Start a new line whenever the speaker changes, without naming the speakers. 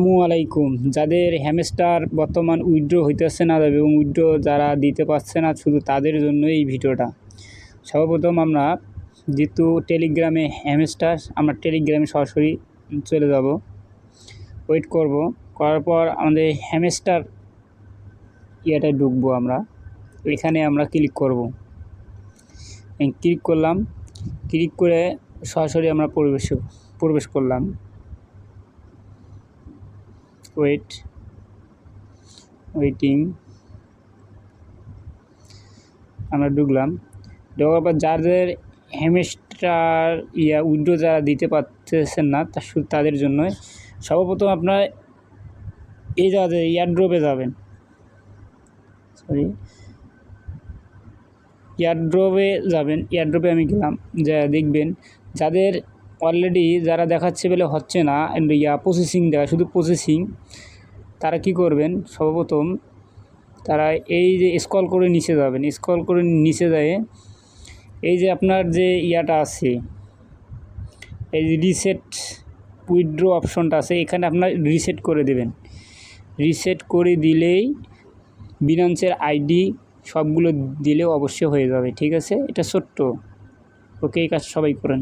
আসসালামু আলাইকুম। যাদের হ্যামস্টার বর্তমান উইথড্র হইতেছে না এবং উইথড্র যারা দিতে পারছে না শুধু তাদের জন্য এই ভিডিওটা। সর্বপ্রথম আমরা যেহেতু টেলিগ্রামে হ্যামস্টার আমরা টেলিগ্রামে সরাসরি চলে যাব। ওয়েট করব। করার পর আমাদের হ্যামস্টার ইয়েটায় ঢুকবো আমরা। এখানে আমরা ক্লিক করব। ক্লিক করলাম। ক্লিক করে সরাসরি আমরা প্রবেশ প্রবেশ করলাম। ওয়েট ওয়েটিং আমরা ঢুকলাম। ঢোকার পর যাদের হেমিস্টার ইয়া উইন্ডো যারা দিতে পারতেছেন না তাদের জন্য সর্বপ্রথম আপনার এই জায়গাতে ইয়ারড্রপে যাবেন। সরি ইয়ারড্রপে যাবেন। ইয়ারড্রপে আমি গেলাম। যা দেখবেন, যাদের অলরেডি যারা দেখাচ্ছে বলে হচ্ছে না ইয়া প্রসেসিং দেখা শুধু প্রসেসিং তারা কি করবেন? সর্বপ্রথম তারা এই যে স্কল করে নিচে যাবেন। স্কল করে নিচে যায় এই যে আপনার যে ইয়াটা আছে, এই যে রিসেট উইথড্র অপশনটা আছে, এখানে আপনার রিসেট করে দেবেন। রিসেট করে দিলেই বিনান্সের আইডি সবগুলো দিলেও অবশ্যই হয়ে যাবে, ঠিক আছে? এটা ছোট্ট ওকে এই কাজ সবাই করেন।